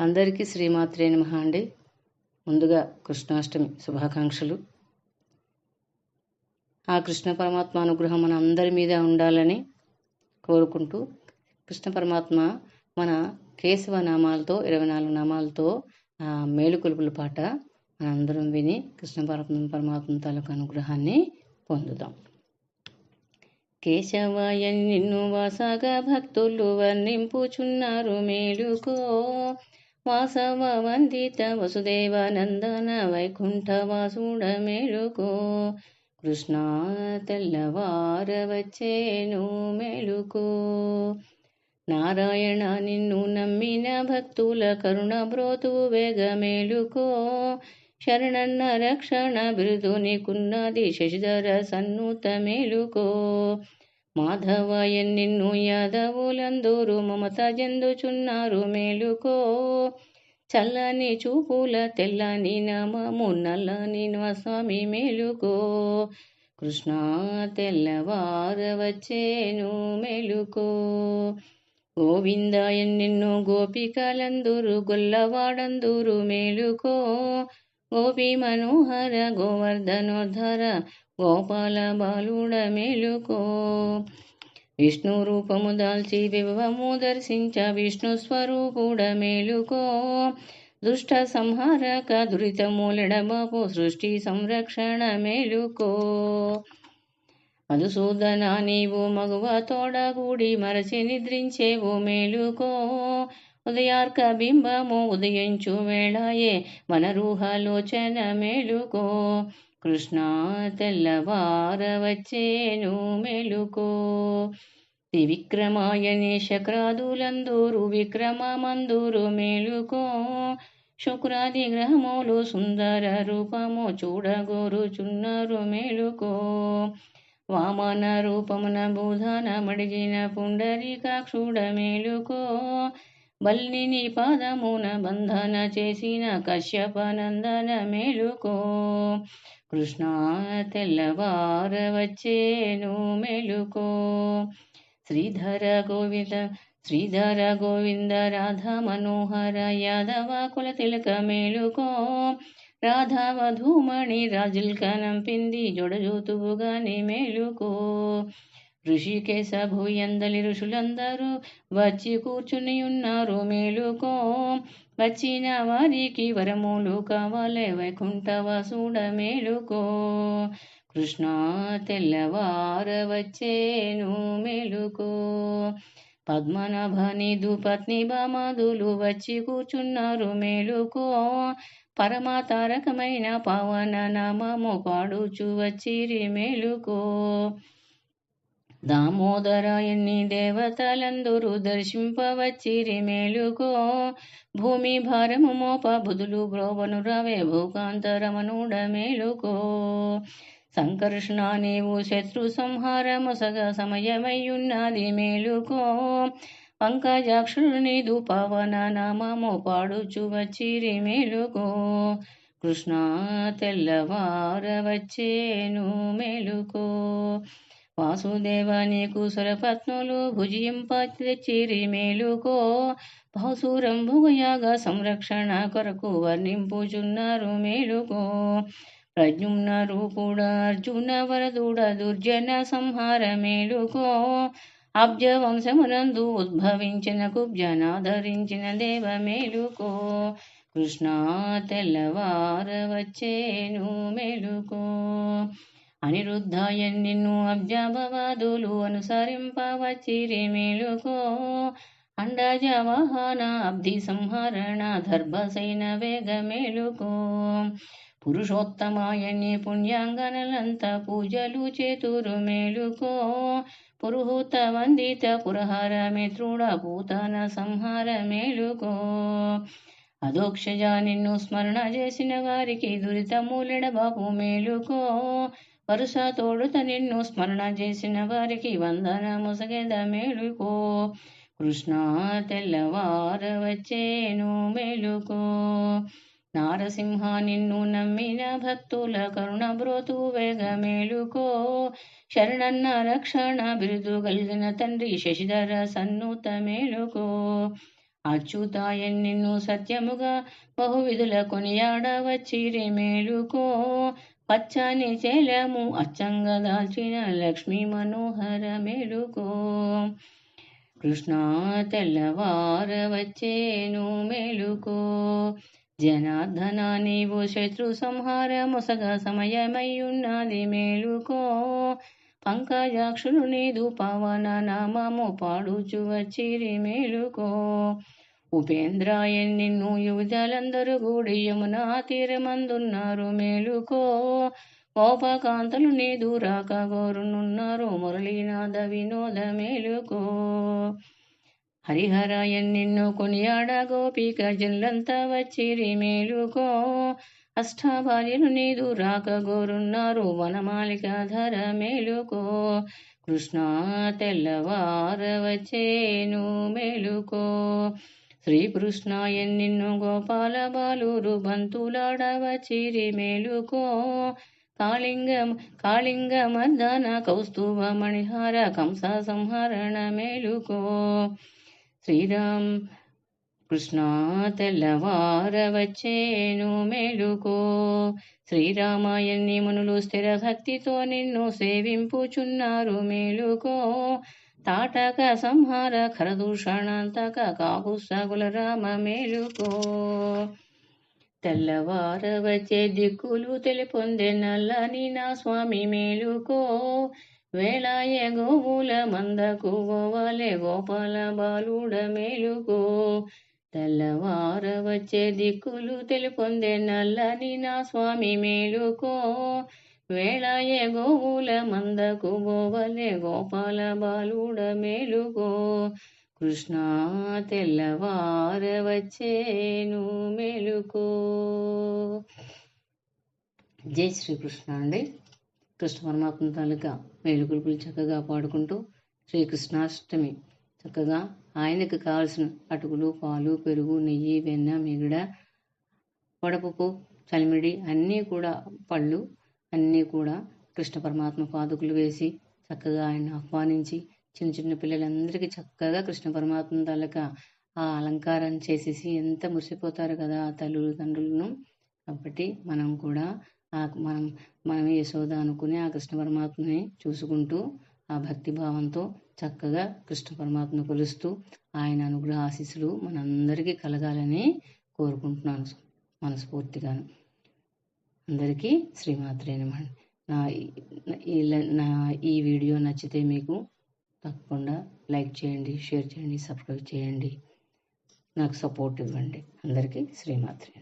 అందరికీ శ్రీమాత్రే నమ అండి. ముందుగా కృష్ణాష్టమి శుభాకాంక్షలు. ఆ కృష్ణ పరమాత్మ అనుగ్రహం మన అందరి మీద ఉండాలని కోరుకుంటూ కృష్ణ పరమాత్మ మన కేశవ నామాలతో ఇరవై నాలుగు నామాలతో ఆ మేలుకొలుపుల పాట మనందరం విని కృష్ణ పరమాత్మ పరమాత్మ తాలూకు అనుగ్రహాన్ని పొందుదాం. కేశవాయ నిన్ను వాసగా భక్తులు వర్ణింపుచున్నారు మేలుకో. వాసవ వందిత వసుదేవానందన వైకుంఠ వాసుడ మేలుకో కృష్ణ తెల్లవార వచ్చేను మేలుకో నారాయణ నిన్ను నమ్మిన భక్తుల కరుణ బ్రోతు వేగ మేలుకో. శరణన్న రక్షణ బిరుదు నీకున్నది శశిధర సన్నుత మేలుకో. మాధవ ఎన్నిన్ను యాదవులందరూ మమత జందుచున్నారు మేలుకో. చల్లని చూపుల తెల్లని నామము నల్లని స్వామి మేలుకో. కృష్ణ తెల్లవార వచ్చేను మేలుకో. గోవింద నిన్ను గోపికలందరూ గొల్లవాడందరూ మేలుకో. గోపి మనోహర గోవర్ధనోద్ధర గోపాల బాలుడ మేలుకో. విష్ణు రూపము దాల్చి విభవము దర్శించ విష్ణు స్వరూపుడ మేలుకో. దుష్ట సంహారక దురితమూలడబాపు సృష్టి సంరక్షణ మేలుకో. మధుసూదన నీవు మగువ తోడగూడి మరచి నిద్రించేవు మేలుకో. ఉదయార్క బింబము ఉదయించు వేళాయే మన రూహలోచన మేలుకో. కృష్ణ తెల్లవార వచ్చేను మేలుకో. త్రివిక్రమాయని శక్రాదులందూరు విక్రమమందూరు మెలుకో. శుక్రాది గ్రహములు సుందర రూపము చూడగోరుచున్నారు మెలుకో. వామన రూపమున బూధన మడిగిన పుండరీకాక్షుడ మేలుకో. బల్లిని పాదమున బంధన చేసిన కశ్యపనందన మేలుకో. కృష్ణ తెల్లవార వచ్చేను మెలుకో. శ్రీధర గోవింద శ్రీధర గోవింద రాధ మనోహర యాదవ కుల తిలక మేలుకో. రాధా వధూమణి రాజుల్కనంపింది జొడజోతువుగానే మేలుకో. ఋషికేశ భూయందలి ఋషులందరూ వచ్చి కూర్చుని ఉన్నారు మేలుకో. వచ్చిన వారికి వరములు కావాలే వైకుంఠవ వాసుడ మేలుకో. కృష్ణ తెల్లవార వచ్చేను మేలుకో. పద్మనాభని దుపత్ని బామధులు వచ్చి కూర్చున్నారు మేలుకో. పరమాతారకమైన పవన నామము పాడుచు వచ్చిరి మేలుకో. దామోదరాయన్ని దేవతలందరూ దర్శింపవచ్చిరి మేలుకో. భూమి భారము మోప బుధులు బ్రోవను రవే భూకాంతరమనుడ మేలుకో. సంకర్షణ నీవు శత్రు సంహారముసగ సమయమయ్యున్నది మేలుకో. పంకజాక్షుడు నీదు పవన నామము పాడుచు వచ్చిరి మేలుకో. కృష్ణ తెల్లవార వచ్చేను మేలుకో. వాసుదేవ నీకు సురపత్నులు భుజింప తెచ్చిరి మేలుకో బహుసూరంభుగయాగ సంరక్షణ కొరకు వర్ణింపుచున్నారు మేలుకో. ప్రజ్ఞున్నారు కూడా అర్జున వరదుడ దుర్జన సంహార మేలుకో. అబ్జ వంశమునందు ఉద్భవించిన కుబ్జనాధరించిన దేవ మేలుకో. కృష్ణ తెల్లవార వచ్చేను మేలుకో. అనిరుద్ధాయ నిన్ను అబ్జాబవాదులు అనుసరింపవచ్చిరి మేలుకో అండాజ వాహన అబ్ధి సంహరణ దర్భసైన వేగ మేలుకో పురుషోత్తమాయని పుణ్యాంగనలంత పూజలు చేతురు మేలుకో. పురుహూత వందిత పురహార మిత్రుడ భూతన సంహార మేలుకో. అదోక్షజ నిన్ను స్మరణ చేసిన వారికి దురితములెడబాపు మేలుకో. వరుస తోడుత నిన్ను స్మరణ చేసిన వారికి వందన ముసగెద మేలుకో కృష్ణ తెల్లవార వచ్చేను మేలుకో నారసింహ నిన్ను నమ్మిన భక్తుల కరుణ బ్రోతు వేగ మేలుకో శరణన్న రక్షణ బిరుదు కలిగిన తండ్రి శశిధర సన్నుత మేలుకో అచ్యుతాయ నిన్ను సత్యముగా బహువిధుల కొనియాడవచ్చిరి మేలుకో పచ్చని చేలము అచ్చంగా దాల్చిన లక్ష్మీ మనోహర మెలుకో కృష్ణ తెల్లవార వచ్చేను మెలుకో జనార్దన నీవు శత్రు సంహార ముసగ సమయమయ్యున్నది మేలుకో పంకజాక్షులు నీదు పవన నామము పాడుచు వచ్చిరి మేలుకో ఉపేంద్రాయ నిన్ను యువజలందరూ కూడి యమునా తీరమందున్నారు మేలుకో. గోపకాంతలు నీదు రాక గోరునున్నారు మురళీనాథ వినోద మేలుకో. హరిహరాయ నిన్ను కొనియాడ గోపిక జల్లంతా వచ్చిరి మేలుకో. అష్టాభార్యలు నీదు రాక గోరున్నారు వనమాలిక ధర మేలుకో. కృష్ణ తెల్లవార వచ్చేను మేలుకో. శ్రీకృష్ణాయ నిన్ను గోపాల బాలురు బంతులాడవచిరి మేలుకో కాళింగ కాళింగ మర్దన కౌస్తుభ మణిహార కంస సంహరణ మేలుకో. శ్రీరామ్ కృష్ణ తెల్లవార వచ్చేను మేలుకో. శ్రీరామాయణి మునులు స్థిర భక్తితో నిన్ను సేవింపుచున్నారు మేలుకో. తాటక సంహార ఖరదూషణాంతక కాకు సగుల రామ మేలుకో తెల్లవార వచ్చే దిక్కులు తెలిపొందే నల్లని నా స్వామి మేలుకో వేళాయ గోవుల మందకు గోవాలే గోపాల బాలుడ మేలుకో తెల్లవార వచ్చే దిక్కులు తెలిపొందే నల్లని నా స్వామి మేలుకో వేళాయే గోవుల మందకు గోవలే గోపాల బాలుడ మేలుగో కృష్ణ తెల్లవార వచ్చేను మేలుకో. జై శ్రీకృష్ణ అండి. కృష్ణ పరమాత్మ తాలూకా మేలుకొలుపులు చక్కగా పాడుకుంటూ శ్రీకృష్ణాష్టమి చక్కగా ఆయనకు కావలసిన అటుకులు పాలు పెరుగు నెయ్యి వెన్న మిగడ వడపప్పు చలిమిడి అన్నీ కూడా పళ్ళు అన్నీ కూడా కృష్ణ పరమాత్మ పాదుకులు వేసి చక్కగా ఆయన ఆహ్వానించి చిన్న చిన్న పిల్లలందరికీ చక్కగా కృష్ణ పరమాత్మ తాలూకా ఆ అలంకారం చేసేసి ఎంత మురిసిపోతారు కదా ఆ తల్లులు తండ్రులను. కాబట్టి మనం కూడా ఆ మనం మనం యశోద అనుకుని ఆ కృష్ణ పరమాత్మని చూసుకుంటూ ఆ భక్తి భావంతో చక్కగా కృష్ణ పరమాత్మను కొలుస్తూ ఆయన అనుగ్రహ ఆశీస్సులు మనందరికీ కలగాలని కోరుకుంటున్నాను. మనస్ఫూర్తిగాను. అందరికీ శ్రీమాత్రే నమః. నా ఈ నా ఈ వీడియో నచ్చితే మీకు తప్పకుండా లైక్ చేయండి షేర్ చేయండి సబ్స్క్రైబ్ చేయండి. నాకు సపోర్ట్ ఇవ్వండి. అందరికీ శ్రీమాత్రే